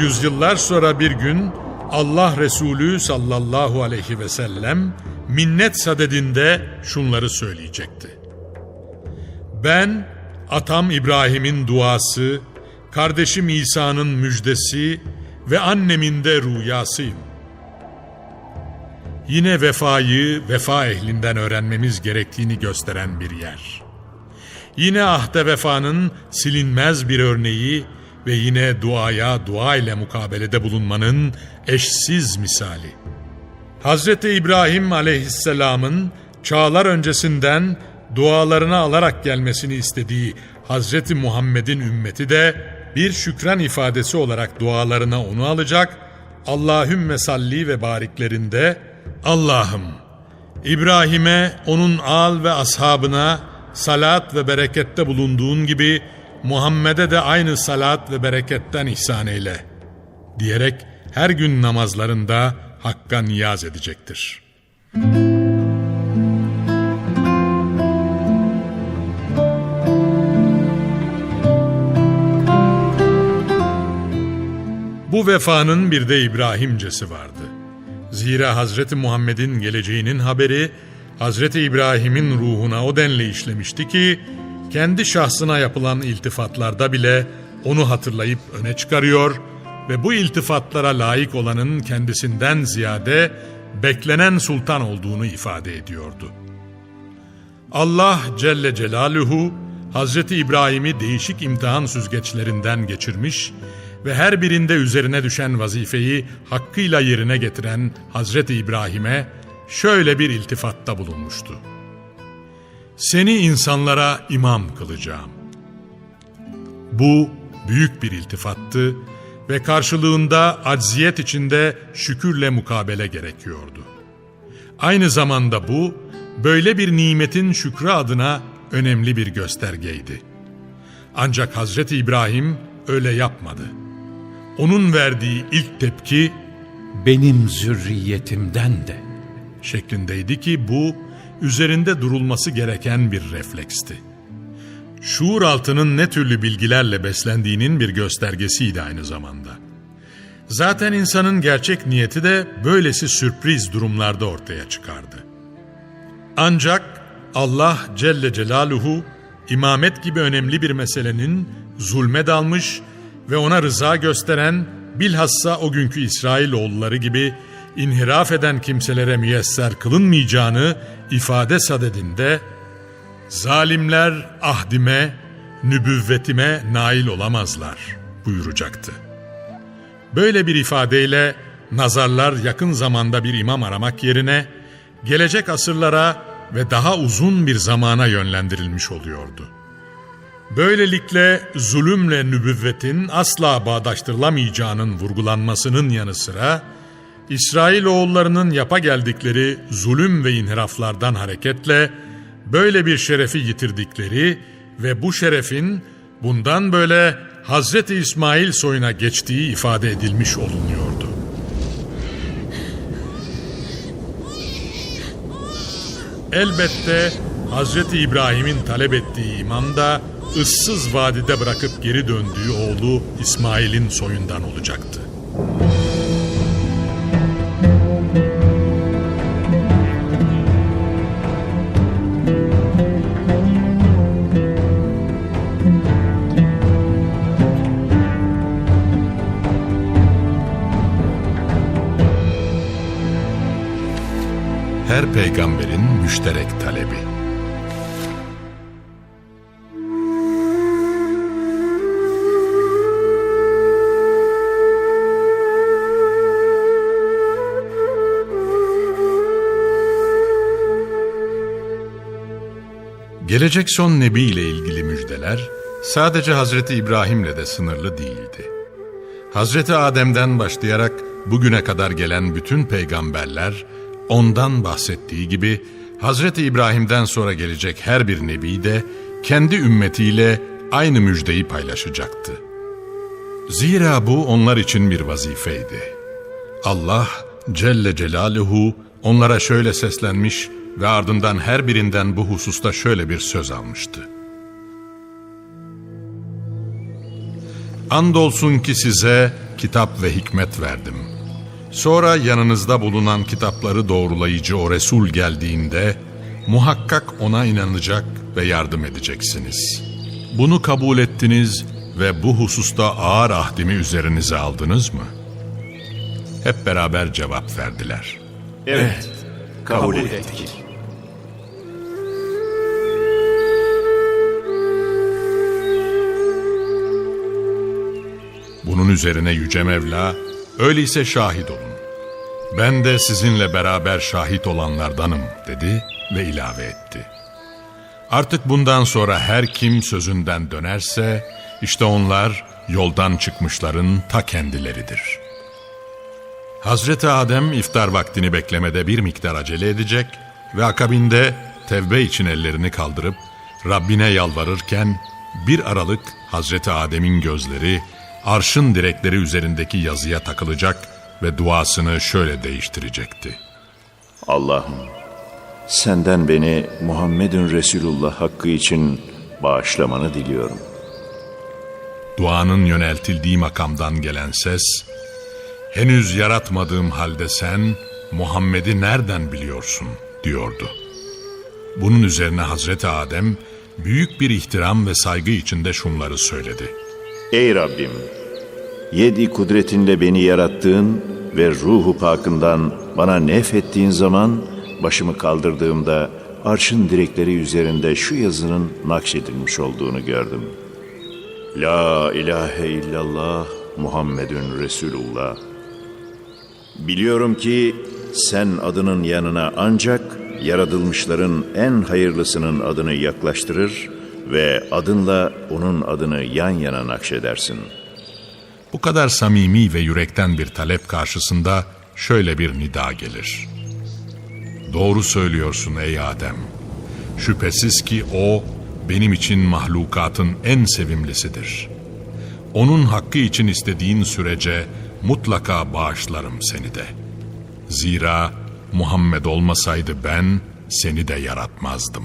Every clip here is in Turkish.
Yüzyıllar sonra bir gün Allah Resulü sallallahu aleyhi ve sellem minnet sadedinde şunları söyleyecekti. Ben atam İbrahim'in duası, kardeşim İsa'nın müjdesi ve annemin de rüyasıyım. Yine vefayı vefa ehlinden öğrenmemiz gerektiğini gösteren bir yer. Yine ahde vefanın silinmez bir örneği ve yine duaya dua ile mukabelede bulunmanın eşsiz misali. Hazreti İbrahim aleyhisselamın çağlar öncesinden dualarını alarak gelmesini istediği Hazreti Muhammed'in ümmeti de bir şükran ifadesi olarak dualarına onu alacak, Allahümme salli ve bariklerinde Allah'ım İbrahim'e onun al ve ashabına salat ve berekette bulunduğun gibi Muhammed'e de aynı salat ve bereketten ihsan eyle diyerek her gün namazlarında Hakk'a niyaz edecektir. Bu vefanın bir de İbrahimcesi vardı. Zira Hazreti Muhammed'in geleceğinin haberi Hazreti İbrahim'in ruhuna o denli işlemişti ki kendi şahsına yapılan iltifatlarda bile onu hatırlayıp öne çıkarıyor ve bu iltifatlara layık olanın kendisinden ziyade beklenen sultan olduğunu ifade ediyordu. Allah Celle Celaluhu Hazreti İbrahim'i değişik imtihan süzgeçlerinden geçirmiş ve her birinde üzerine düşen vazifeyi hakkıyla yerine getiren Hazreti İbrahim'e şöyle bir iltifatta bulunmuştu. Seni insanlara imam kılacağım. Bu büyük bir iltifattı ve karşılığında acziyet içinde şükürle mukabele gerekiyordu. Aynı zamanda bu, böyle bir nimetin şükrü adına önemli bir göstergeydi. Ancak Hazreti İbrahim öyle yapmadı. Onun verdiği ilk tepki benim zürriyetimden de. şeklindeydi ki bu üzerinde durulması gereken bir refleksti. Şuur altının ne türlü bilgilerle beslendiğinin bir göstergesiydi aynı zamanda. Zaten insanın gerçek niyeti de böylesi sürpriz durumlarda ortaya çıkardı. Ancak Allah Celle Celaluhu imamet gibi önemli bir meselenin zulme dalmış ve ona rıza gösteren bilhassa o günkü İsrailoğulları gibi inhiraf eden kimselere müyesser kılınmayacağını ifade sadedinde zalimler ahdime, nübüvvetime nail olamazlar buyuracaktı. Böyle bir ifadeyle nazarlar yakın zamanda bir imam aramak yerine gelecek asırlara ve daha uzun bir zamana yönlendirilmiş oluyordu. Böylelikle zulümle nübüvvetin asla bağdaştırılamayacağının vurgulanmasının yanı sıra İsrailoğullarının yapa geldikleri zulüm ve inhiraflardan hareketle böyle bir şerefi yitirdikleri ve bu şerefin bundan böyle Hazreti İsmail soyuna geçtiği ifade edilmiş olunuyordu. Elbette Hazreti İbrahim'in talep ettiği imam da ıssız vadide bırakıp geri döndüğü oğlu İsmail'in soyundan olacaktı. Peygamberin müşterek talebi. Gelecek son nebi ile ilgili müjdeler sadece Hazreti İbrahim'le de sınırlı değildi. Hazreti Adem'den başlayarak bugüne kadar gelen bütün peygamberler ondan bahsettiği gibi Hazreti İbrahim'den sonra gelecek her bir nebi de kendi ümmetiyle aynı müjdeyi paylaşacaktı. Zira bu onlar için bir vazifeydi. Allah Celle Celaluhu onlara şöyle seslenmiş ve ardından her birinden bu hususta şöyle bir söz almıştı. Andolsun ki size kitap ve hikmet verdim. Sonra yanınızda bulunan kitapları doğrulayıcı o Resul geldiğinde muhakkak ona inanacak ve yardım edeceksiniz. Bunu kabul ettiniz ve bu hususta ağır ahdimi üzerinize aldınız mı? Hep beraber cevap verdiler. Evet, kabul ettik. Bunun üzerine Yüce Mevla, öyleyse şahit olun. Ben de sizinle beraber şahit olanlardanım dedi ve ilave etti. Artık bundan sonra her kim sözünden dönerse, işte onlar yoldan çıkmışların ta kendileridir. Hazreti Adem iftar vaktini beklemede bir miktar acele edecek ve akabinde tevbe için ellerini kaldırıp Rabbine yalvarırken bir aralık Hazreti Adem'in gözleri arşın direkleri üzerindeki yazıya takılacak ve duasını şöyle değiştirecekti. Allah'ım, senden beni Muhammedun Resulullah hakkı için bağışlamanı diliyorum. Duanın yöneltildiği makamdan gelen ses, henüz yaratmadığım halde sen Muhammed'i nereden biliyorsun diyordu. Bunun üzerine Hazreti Adem büyük bir ihtiram ve saygı içinde şunları söyledi. Ey Rabbim, yedi kudretinle beni yarattığın ve ruhu pakından bana nefettiğin zaman başımı kaldırdığımda arşın direkleri üzerinde şu yazının nakşedilmiş olduğunu gördüm. La ilahe illallah Muhammedun Resulullah. Biliyorum ki sen adının yanına ancak yaratılmışların en hayırlısının adını yaklaştırır ve adınla onun adını yan yana nakşedersin. Bu kadar samimi ve yürekten bir talep karşısında şöyle bir nida gelir. Doğru söylüyorsun ey Adem. Şüphesiz ki o benim için mahlukatın en sevimlisidir. Onun hakkı için istediğin sürece mutlaka bağışlarım seni de. Zira Muhammed olmasaydı ben seni de yaratmazdım.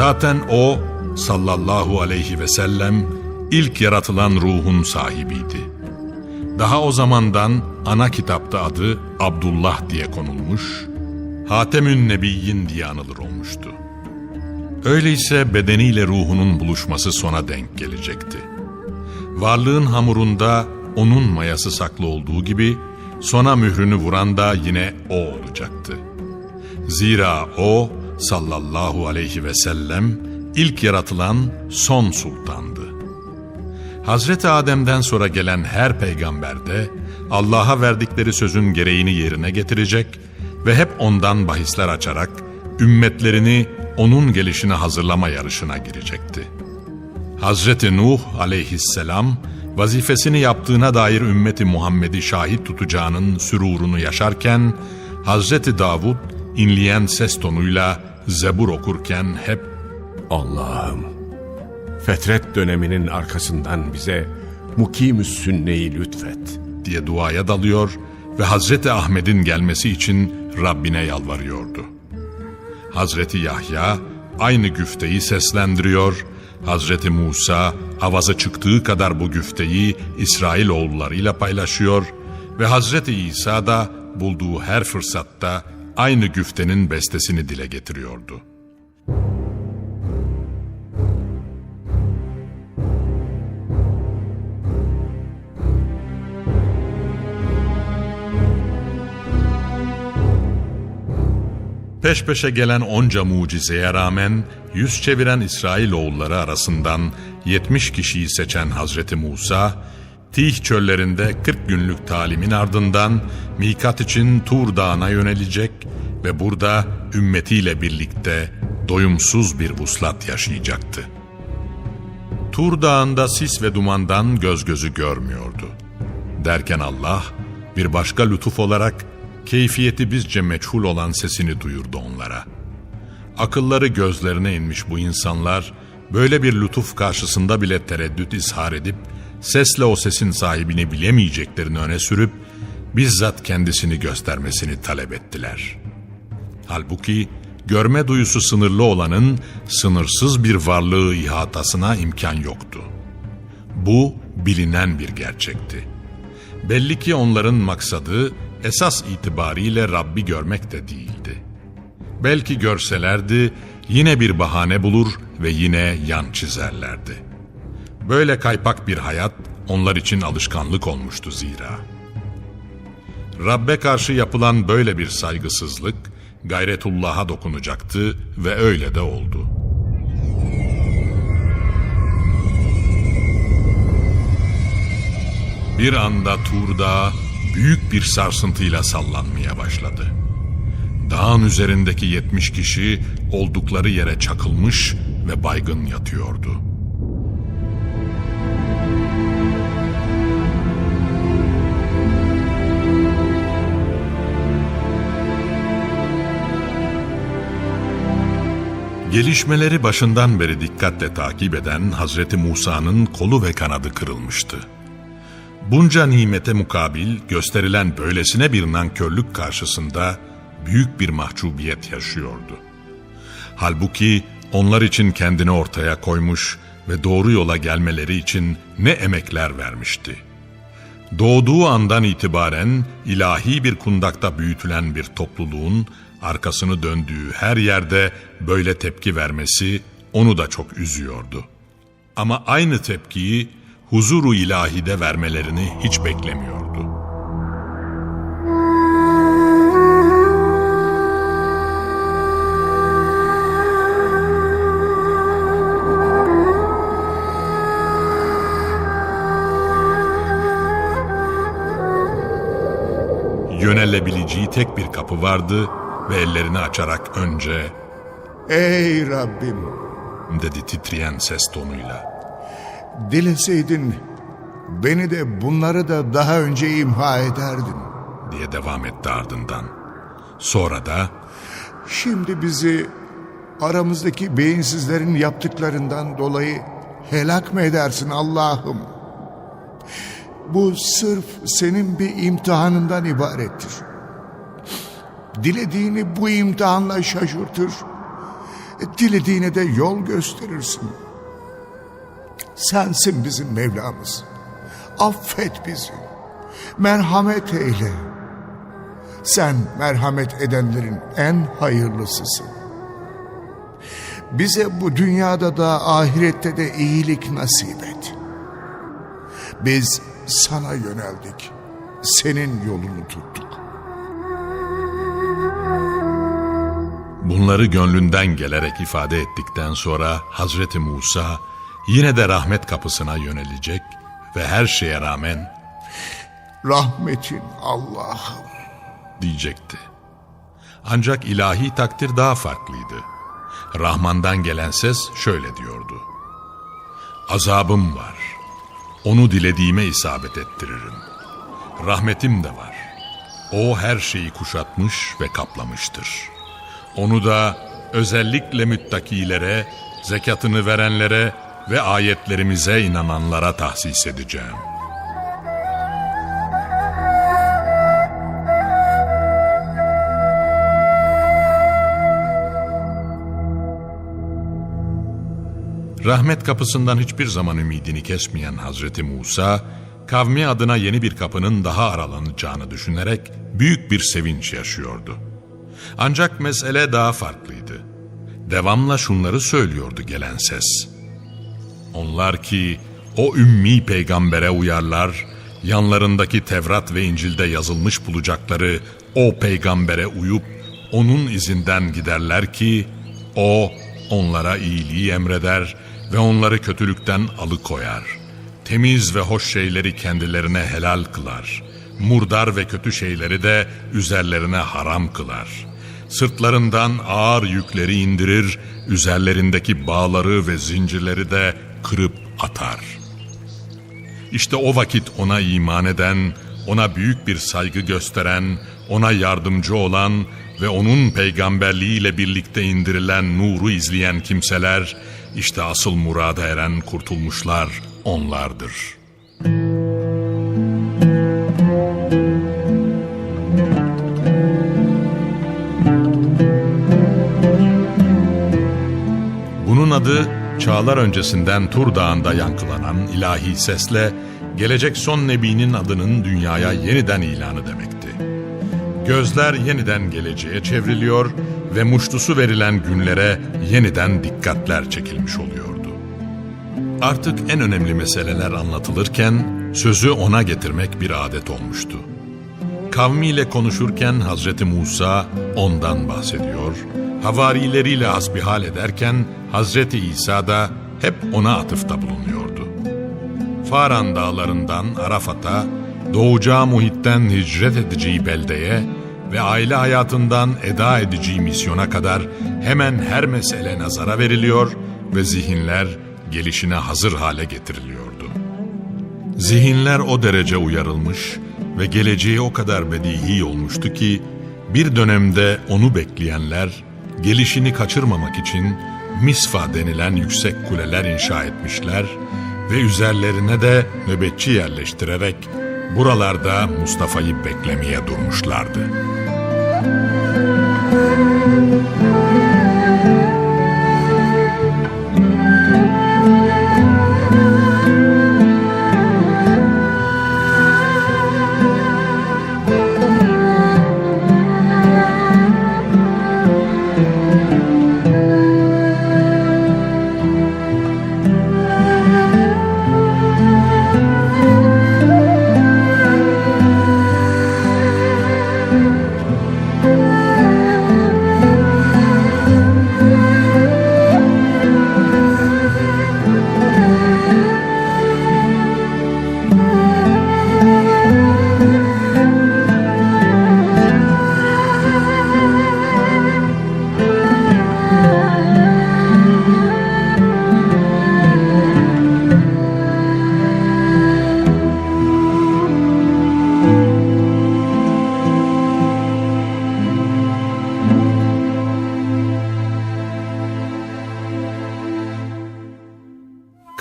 Zaten o sallallahu aleyhi ve sellem ilk yaratılan ruhun sahibiydi. Daha o zamandan ana kitapta adı Abdullah diye konulmuş, Hatemün Nebiyyin diye anılır olmuştu. Öyleyse bedeniyle ruhunun buluşması sona denk gelecekti. Varlığın hamurunda onun mayası saklı olduğu gibi sona mührünü vuran da yine o olacaktı. Zira o sallallahu aleyhi ve sellem ilk yaratılan son sultandı. Hazreti Adem'den sonra gelen her peygamber de Allah'a verdikleri sözün gereğini yerine getirecek ve hep ondan bahisler açarak ümmetlerini onun gelişine hazırlama yarışına girecekti. Hazreti Nuh aleyhisselam vazifesini yaptığına dair ümmeti Muhammed'i şahit tutacağının sürurunu yaşarken Hazreti Davud inleyen ses tonuyla zebur okurken hep Allah'ım, fetret döneminin arkasından bize mukimü sünneyi lütfet. diye duaya dalıyor ve Hazreti Ahmet'in gelmesi için Rabbine yalvarıyordu. Hazreti Yahya aynı güfteyi seslendiriyor, Hazreti Musa avaza çıktığı kadar bu güfteyi İsrailoğullarıyla paylaşıyor ve Hazreti İsa da bulduğu her fırsatta aynı güftenin bestesini dile getiriyordu. Peş peşe gelen onca mucizeye rağmen yüz çeviren İsrailoğulları arasından 70 kişiyi seçen Hazreti Musa, Tih çöllerinde 40 günlük talimin ardından mikat için Tur Dağı'na yönelecek ve burada ümmetiyle birlikte doyumsuz bir vuslat yaşayacaktı. Tur Dağı'nda sis ve dumandan göz gözü görmüyordu. Derken Allah bir başka lütuf olarak keyfiyeti bizce meçhul olan sesini duyurdu onlara. Akılları gözlerine inmiş bu insanlar böyle bir lütuf karşısında bile tereddüt izhar edip sesle o sesin sahibini bilemeyeceklerini öne sürüp bizzat kendisini göstermesini talep ettiler. Halbuki görme duyusu sınırlı olanın sınırsız bir varlığı ihatasına imkan yoktu. Bu bilinen bir gerçekti. Belli ki onların maksadı esas itibariyle Rabbi görmek de değildi. Belki görselerdi yine bir bahane bulur ve yine yan çizerlerdi. Böyle kaypak bir hayat onlar için alışkanlık olmuştu zira. Rabbe karşı yapılan böyle bir saygısızlık gayretullah'a dokunacaktı ve öyle de oldu. Bir anda Tur Dağı büyük bir sarsıntıyla sallanmaya başladı. Dağın üzerindeki 70 kişi oldukları yere çakılmış ve baygın yatıyordu. Gelişmeleri başından beri dikkatle takip eden Hazreti Musa'nın kolu ve kanadı kırılmıştı. Bunca nimete mukabil gösterilen böylesine bir nankörlük karşısında büyük bir mahcubiyet yaşıyordu. Halbuki onlar için kendini ortaya koymuş ve doğru yola gelmeleri için ne emekler vermişti. Doğduğu andan itibaren ilahi bir kundakta büyütülen bir topluluğun arkasını döndüğü her yerde böyle tepki vermesi onu da çok üzüyordu. Ama aynı tepkiyi huzuru ilahide vermelerini hiç beklemiyordu. Yönelebileceği tek bir kapı vardı ve ellerini açarak önce Ey Rabbim, dedi titreyen ses tonuyla. dileseydin beni de bunları da daha önce imha ederdin. diye devam etti ardından. Sonra da Şimdi bizi aramızdaki beyinsizlerin yaptıklarından dolayı helak mı edersin Allah'ım? Bu sırf senin bir imtihanından ibarettir. Dilediğini bu imtihanla şaşırtır. Dilediğine de yol gösterirsin. Sensin bizim Mevlamız. Affet bizi. Merhamet eyle. Sen merhamet edenlerin en hayırlısısın. Bize bu dünyada da ahirette de iyilik nasip et. Biz sana yöneldik. Senin yolunu tuttuk. Bunları gönlünden gelerek ifade ettikten sonra Hazreti Musa yine de rahmet kapısına yönelecek ve her şeye rağmen Rahmetin Allah'ım. diyecekti. Ancak ilahi takdir daha farklıydı. Rahman'dan gelen ses şöyle diyordu. Azabım var. Onu dilediğime isabet ettiririm. Rahmetim de var. O her şeyi kuşatmış ve kaplamıştır. Onu da özellikle müttakilere, zekatını verenlere ve ayetlerimize inananlara tahsis edeceğim. Rahmet kapısından hiçbir zaman ümidini kesmeyen Hazreti Musa, kavmi adına yeni bir kapının daha aralanacağını düşünerek büyük bir sevinç yaşıyordu. Ancak mesele daha farklıydı. Devamla şunları söylüyordu gelen ses. Onlar ki o ümmi peygambere uyarlar, yanlarındaki Tevrat ve İncil'de yazılmış bulacakları o peygambere uyup onun izinden giderler ki o onlara iyiliği emreder ve onları kötülükten alıkoyar. Temiz ve hoş şeyleri kendilerine helal kılar. Murdar ve kötü şeyleri de üzerlerine haram kılar. Sırtlarından ağır yükleri indirir, üzerlerindeki bağları ve zincirleri de kırıp atar. İşte o vakit ona iman eden, ona büyük bir saygı gösteren, ona yardımcı olan ve onun peygamberliğiyle birlikte indirilen nuru izleyen kimseler, işte asıl murada eren kurtulmuşlar onlardır. Bunun adı çağlar öncesinden Tur Dağı'nda yankılanan ilahi sesle gelecek son nebinin adının dünyaya yeniden ilanı demekti. Gözler yeniden geleceğe çevriliyor ve muştusu verilen günlere yeniden dikkatler çekilmiş oluyordu. Artık en önemli meseleler anlatılırken sözü ona getirmek bir adet olmuştu. Kavmiyle konuşurken Hazreti Musa ondan bahsediyor, havarileriyle hasbihal ederken Hazreti İsa da hep ona atıfta bulunuyordu. Faran dağlarından Arafat'a, doğacağı muhitten hicret edeceği beldeye ve aile hayatından eda edeceği misyona kadar hemen her mesele nazara veriliyor ve zihinler gelişine hazır hale getiriliyordu. Zihinler o derece uyarılmış ve geleceği o kadar bedihi olmuştu ki bir dönemde onu bekleyenler gelişini kaçırmamak için misfa denilen yüksek kuleler inşa etmişler ve üzerlerine de nöbetçi yerleştirerek buralarda Mustafa'yı beklemeye durmuşlardı.